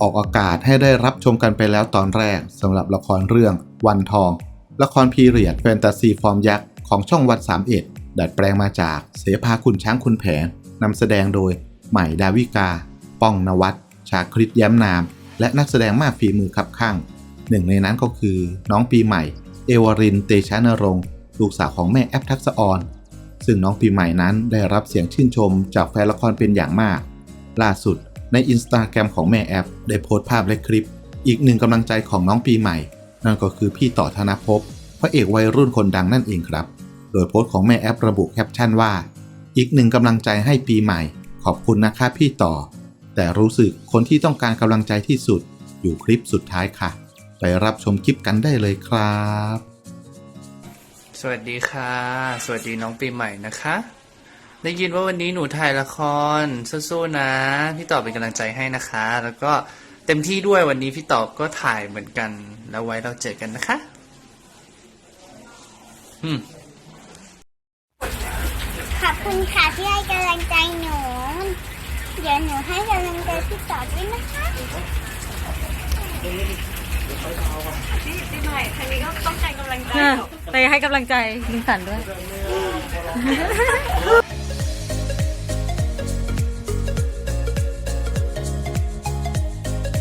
ออกอากาศให้ได้รับชมกันไปแล้วตอนแรกสำหรับละครเรื่องวันทอง ละครพีเรียดแฟนตาซีฟอร์มยักษ์ของช่องวัน31ดัดแปลงมาจากเสภาคุณช้างคุณแผนนำแสดงโดยใหม่ดาวิกา ป้องนวัตชาคริตแย้มนาม และนักแสดงมากฝีมือคับข้างหนึ่งในนั้นก็คือน้องปีใหม่ เอวรินเตชะนรงลูกสาวของแม่แอปทักษออน ซึ่งน้องปีใหม่นั้นได้รับเสียงชื่นชมจากแฟนละครเป็นอย่างมาก ล่าสุด ในอินสตาแกรมของแม่แอปได้โพสต์ภาพและคลิป อีกหนึ่งกำลังใจของน้องปีใหม่ นั่นก็คือพี่ต่อธนภพพระเอกวัยรุ่นคนดังนั่นเองครับ โดยโพสต์ของแม่แอประบุแคปชั่นว่า อีกหนึ่งกำลังใจให้ปีใหม่ ขอบคุณนะคะพี่ต่อ แต่รู้สึกคนที่ต้องการกำลังใจที่สุด อยู่คลิปสุดท้ายค่ะ ไปรับชมคลิปกันได้เลยครับ สวัสดีค่ะ สวัสดีน้องปีใหม่นะคะ ได้ยินว่าวันนี้หนูถ่ายละครสู้ๆนะ พี่ต่อเป็นกำลังใจให้นะคะ แล้วก็เต็มที่ด้วยวันนี้พี่ต่อก็ถ่ายเหมือนกัน แล้วไว้เราเจอกันนะคะอืมขอบคุณค่ะที่ให้กำลังใจหนู เดี๋ยวหนูให้กำลังใจพี่ต่อด้วยนะคะปีใหม่ครั้งนี้ก็ต้องการกำลังใจไปให้กำลังใจลุงสันด้วย